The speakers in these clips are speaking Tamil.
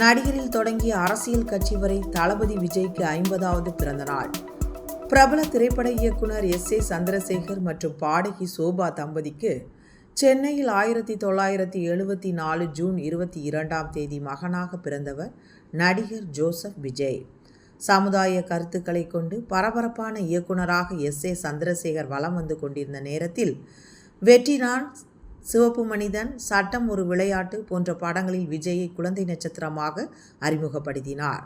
நடிகரில் தொடங்கிய அரசியல் கட்சி வரை தளபதி விஜய்க்கு ஐம்பதாவது பிறந்த நாள் பிரபல திரைப்பட இயக்குனர் எஸ் ஏ சந்திரசேகர் மற்றும் பாடகி சோபா தம்பதிக்கு சென்னையில் ஆயிரத்தி தொள்ளாயிரத்தி எழுபத்தி நாலு ஜூன் இருபத்தி இரண்டாம் தேதி மகனாக பிறந்தவர் நடிகர் ஜோசப் விஜய். சமுதாய கருத்துக்களை கொண்டு பரபரப்பான இயக்குனராக எஸ் ஏ சந்திரசேகர் வலம் வந்து கொண்டிருந்த நேரத்தில் வெற்றினான் சிவப்பு மனிதன் சட்டம் ஒரு விளையாட்டு போன்ற படங்களில் விஜயை குழந்தை நட்சத்திரமாக அறிமுகப்படுத்தினார்.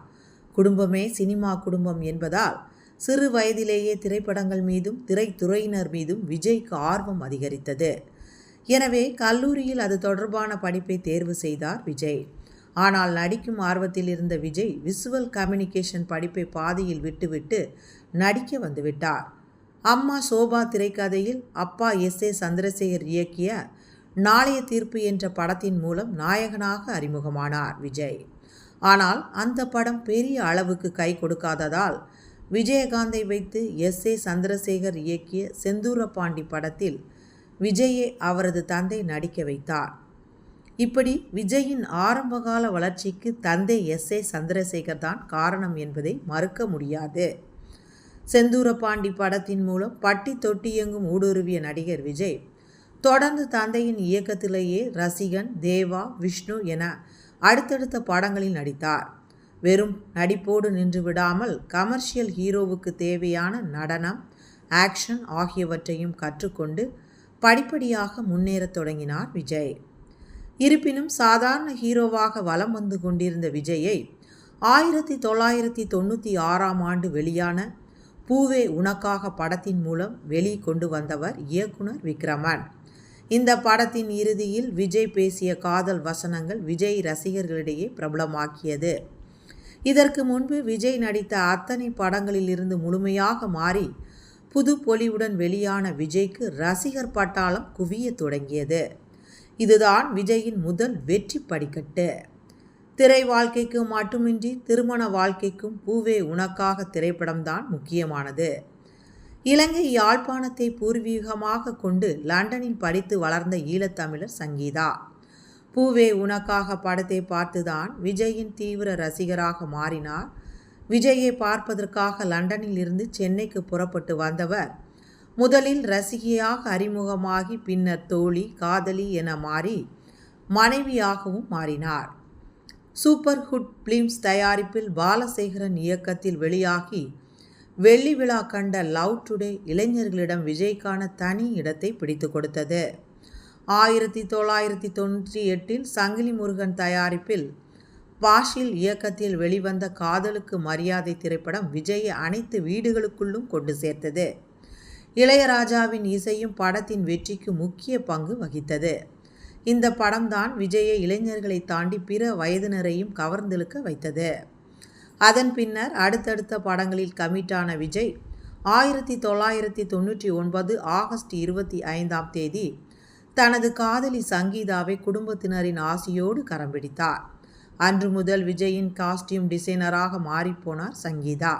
குடும்பமே சினிமா குடும்பம் என்பதால் சிறு வயதிலேயே திரைப்படங்கள் மீதும் திரைத்துறையினர் மீதும் விஜய்க்கு ஆர்வம் அதிகரித்தது. எனவே கல்லூரியில் அது தொடர்பான படிப்பை தேர்வு செய்தார் விஜய். ஆனால் நடிக்கும் ஆர்வத்தில் இருந்த விஜய் விசுவல் கம்யூனிகேஷன் படிப்பை பாதியில் விட்டுவிட்டு நடிக்க வந்துவிட்டார். அம்மா சோபா திரைக்கதையில் அப்பா எஸ் ஏ சந்திரசேகர் இயக்கிய நாளைய தீர்ப்பு என்ற படத்தின் மூலம் நாயகனாக அறிமுகமானார் விஜய். ஆனால் அந்த படம் பெரிய அளவுக்கு கை கொடுக்காததால் விஜயகாந்தை வைத்து எஸ். ஏ. சந்திரசேகர் இயக்கிய செந்தூரபாண்டி படத்தில் விஜயை அவரது தந்தை நடிக்க வைத்தார். இப்படி விஜயின் ஆரம்பகால வளர்ச்சிக்கு தந்தை எஸ். ஏ. சந்திரசேகர் தான் காரணம் என்பதை மறுக்க முடியாது. செந்தூரபாண்டி படத்தின் மூலம் பட்டி தொட்டியெங்கும் ஊடுருவிய நடிகர் விஜய் தொடர்ந்து தந்தையின் இயக்கத்திலேயே ரசிகன் தேவா விஷ்ணு என அடுத்தடுத்த படங்களில் நடித்தார். வெறும் நடிப்போடு நின்று விடாமல் கமர்ஷியல் ஹீரோவுக்கு தேவையான நடனம் ஆக்ஷன் ஆகியவற்றையும் கற்றுக்கொண்டு படிப்படியாக முன்னேறத் தொடங்கினார் விஜய். இருப்பினும் சாதாரண ஹீரோவாக வலம் வந்து கொண்டிருந்த விஜயை ஆயிரத்தி தொள்ளாயிரத்தி தொண்ணூற்றி ஆறாம் ஆண்டு வெளியான பூவே உனக்காக படத்தின் மூலம் வெளி கொண்டு வந்தவர் இயக்குனர் விக்ரமன். இந்த படத்தின் இறுதியில் விஜய் பேசிய காதல் வசனங்கள் விஜய் ரசிகர்களிடையே பிரபலமாக்கியது. இதற்கு முன்பு விஜய் நடித்த அத்தனை படங்களில் இருந்து முழுமையாக மாறி புது பொலிவுடன் வெளியான விஜய்க்கு ரசிகர் பட்டாளம் குவிய தொடங்கியது. இதுதான் விஜயின் முதல் வெற்றி படிக்கட்டு. திரை வாழ்க்கைக்கு மட்டுமின்றி திருமண வாழ்க்கைக்கும் பூவே உனக்காக திரைப்படம்தான் முக்கியமானது. இலங்கை யாழ்ப்பாணத்தை பூர்வீகமாக கொண்டு லண்டனில் படித்து வளர்ந்த ஈழத்தமிழர் சங்கீதா. பூவே உனக்காக படத்தை பார்த்துதான் விஜயின் தீவிர ரசிகராக மாறினார். விஜயை பார்ப்பதற்காக லண்டனில் இருந்து சென்னைக்கு புறப்பட்டு வந்தவர் முதலில் ரசிகையாக அறிமுகமாகி பின்னர் தோழி காதலி என மாறி மனைவியாகவும் மாறினார். சூப்பர் ஹுட் பிலிம்ஸ் தயாரிப்பில் பாலசேகரன் இயக்கத்தில் வெளியாகி வெள்ளி விழா கண்ட லவ் டுடே இளைஞர்களிடம் விஜய்க்கான தனி இடத்தை பிடித்து கொடுத்தது. ஆயிரத்தி தொள்ளாயிரத்தி தொண்ணூற்றி எட்டில் சங்கிலி முருகன் தயாரிப்பில் பாஷில் இயக்கத்தில் வெளிவந்த காதலுக்கு மரியாதை திரைப்படம் விஜயை அனைத்து வீடுகளுக்குள்ளும் கொண்டு சேர்த்தது. இளையராஜாவின் இசையும் படத்தின் வெற்றிக்கு முக்கிய பங்கு வகித்தது. இந்த படம்தான் விஜயை இளைஞர்களை தாண்டி பிற வயதினரையும் கவர்ந்தெழுக்க வைத்தது. அதன் பின்னர் அடுத்தடுத்த படங்களில் கமிட்டான விஜய் ஆயிரத்தி தொள்ளாயிரத்தி தொண்ணூற்றி ஒன்பது ஆகஸ்ட் இருபத்தி ஐந்தாம் தேதி தனது காதலி சங்கீதாவை குடும்பத்தினரின் ஆசையோடு கரம் பிடித்தார். அன்று முதல் விஜயின் காஸ்டியூம் டிசைனராக மாறிப்போனார் சங்கீதா.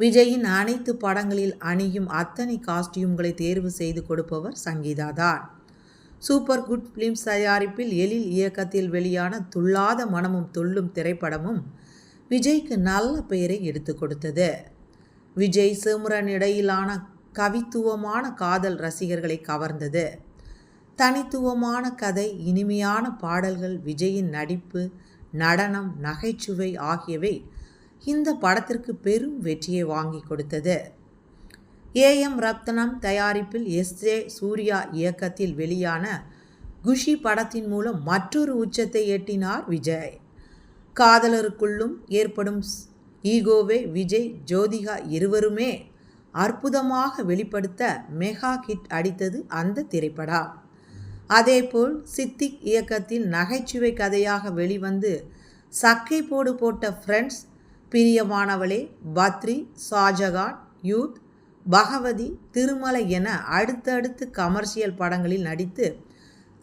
விஜயின் அனைத்து படங்களில் அணியும் அத்தனை காஸ்டியூம்களை தேர்வு செய்து கொடுப்பவர் சங்கீதா தான் சூப்பர் குட் ஃபிலிம்ஸ் தயாரிப்பில் எழில் இயக்கத்தில் வெளியான துள்ளாத மனமும் துள்ளும் திரைப்படமும் விஜய்க்கு நல்ல பெயரை எடுத்து கொடுத்தது. விஜய் சிம்ரன் இடையிலான கவித்துவமான காதல் ரசிகர்களை கவர்ந்தது. தனித்துவமான கதை இனிமையான பாடல்கள் விஜயின் நடிப்பு நடனம் நகைச்சுவை ஆகியவை இந்த படத்திற்கு பெரும் வெற்றியை வாங்கி கொடுத்தது. ஏ எம் ரத்னம் தயாரிப்பில் எஸ் ஜே சூர்யா இயக்கத்தில் வெளியான குஷி படத்தின் மூலம் மற்றொரு உச்சத்தை எட்டினார் விஜய். காதலருக்குள்ளும் ஏற்படும் ஈகோவே விஜய் ஜோதிகா இருவருமே அற்புதமாக வெளிப்படுத்த மெகா ஹிட் அடித்தது அந்த திரைப்படம். அதேபோல் சித்திக் இயக்கத்தில் நகைச்சுவை கதையாக வெளிவந்து சக்கை போடு போட்ட ஃப்ரெண்ட்ஸ் பிரியமானவளே பத்ரி ஷாஜகான் யூத் பகவதி திருமலை என அடுத்தடுத்து கமர்ஷியல் படங்களில் நடித்து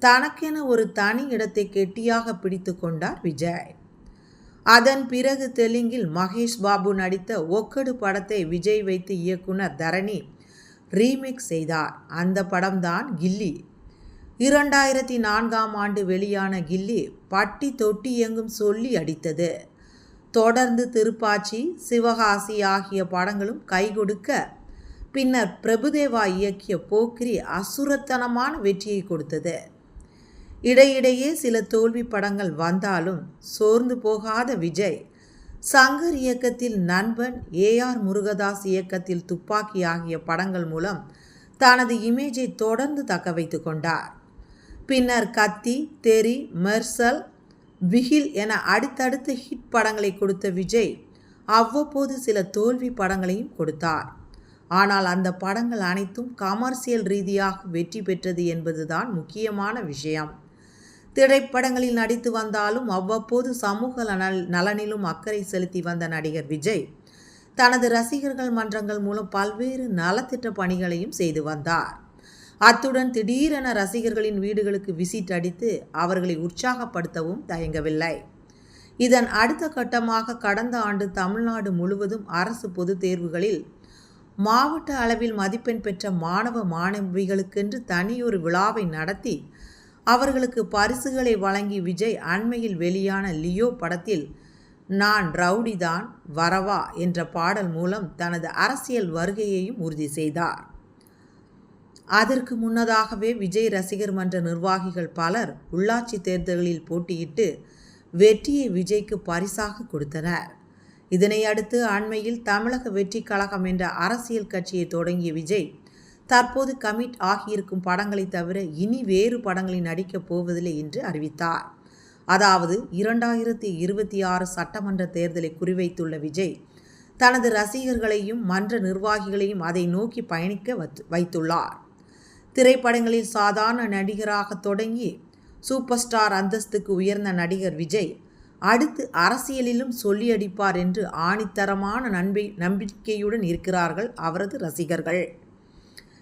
தனக்கென ஒரு தனி இடத்தை கெட்டியாக பிடித்து கொண்டார் விஜய். அதன் பிறகு தெலுங்கில் மகேஷ் பாபு நடித்த ஒக்கடு படத்தை விஜய் வைத்து இயக்குனர் தரணி ரீமேக் செய்தார். அந்த படம்தான் கில்லி. இரண்டாயிரத்தி நான்காம் ஆண்டு வெளியான கில்லி பட்டி தொட்டி எங்கும் சொல்லி அடித்தது. தொடர்ந்து திருப்பாச்சி சிவகாசி ஆகிய படங்களும் கைகொடுக்க பின்னர் பிரபுதேவா இயக்கிய போக்கிரி அசுரத்தனமான வெற்றியை கொடுத்தது. இடையிடையே சில தோல்வி படங்கள் வந்தாலும் சோர்ந்து போகாத விஜய் சங்கர் இயக்கத்தில் நண்பன் ஏஆர் முருகதாஸ் இயக்கத்தில் துப்பாக்கி ஆகிய படங்கள் மூலம் தனது இமேஜை தொடர்ந்து தக்க வைத்து கொண்டார். பின்னர் கத்தி தெரி மெர்சல் விகில் என அடுத்தடுத்து ஹிட் படங்களை கொடுத்த விஜய் அவ்வப்போது சில தோல்வி படங்களையும் கொடுத்தார். ஆனால் அந்த படங்கள் அனைத்தும் கமர்சியல் ரீதியாக வெற்றி பெற்றது என்பதுதான் முக்கியமான விஷயம். திரைப்படங்களில் நடித்து வந்தாலும் அவ்வப்போது சமூக நலனிலும் அக்கறை செலுத்தி வந்த நடிகர் விஜய் தனது ரசிகர்கள் மன்றங்கள் மூலம் பல்வேறு நலத்திட்ட பணிகளையும் செய்து வந்தார். அத்துடன் திடீரென ரசிகர்களின் வீடுகளுக்கு விசிட் அடித்து அவர்களை உற்சாகப்படுத்தவும் தயங்கவில்லை. இதன் அடுத்த கட்டமாக கடந்த ஆண்டு தமிழ்நாடு முழுவதும் அரசு பொதுத் தேர்வுகளில் மாவட்ட அளவில் மதிப்பெண் பெற்ற மாணவ மாணவிகளுக்கென்று தனியொரு விழாவை நடத்தி அவர்களுக்கு பரிசுகளை வழங்கி விஜய் அண்மையில் வெளியான லியோ படத்தில் நான் ரவுடிதான் வரவா என்ற பாடல் மூலம் தனது அரசியல் வருகையையும் உறுதி செய்தார். அதற்கு முன்னதாகவே விஜய் ரசிகர் மன்ற நிர்வாகிகள் பலர் உள்ளாட்சி தேர்தல்களில் போட்டியிட்டு வெற்றியை விஜய்க்கு பரிசாக கொடுத்தனர். இதனை அடுத்து அண்மையில் தமிழக வெற்றி கழகம் என்ற அரசியல் கட்சியை தொடங்கிய விஜய் தற்போது கமிட் ஆகியிருக்கும் படங்களை தவிர இனி வேறு படங்களில் நடிக்கப் போவதில்லை என்று அறிவித்தார். அதாவது இரண்டாயிரத்தி இருபத்தி ஆறு சட்டமன்ற தேர்தலை குறிவைத்துள்ள விஜய் தனது ரசிகர்களையும் மன்ற நிர்வாகிகளையும் அதை நோக்கி பயணிக்க வைத்துள்ளார். திரைப்படங்களில் சாதாரண நடிகராக தொடங்கி சூப்பர் ஸ்டார் அந்தஸ்துக்கு உயர்ந்த நடிகர் விஜய் அடுத்து அரசியலிலும் சொல்லியடிப்பார் என்று ஆணித்தரமான நம்பி நம்பிக்கையுடன் இருக்கிறார்கள் அவரது ரசிகர்கள்.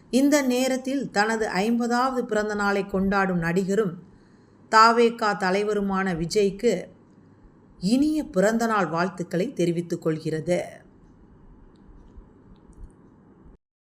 இந்த நேரத்தில் தனது ஐம்பதாவது பிறந்த நாளை கொண்டாடும் நடிகரும் தாவேகா தலைவருமான விஜய்க்கு இனிய பிறந்தநாள் வாழ்த்துக்களை தெரிவித்துக் கொள்கிறது.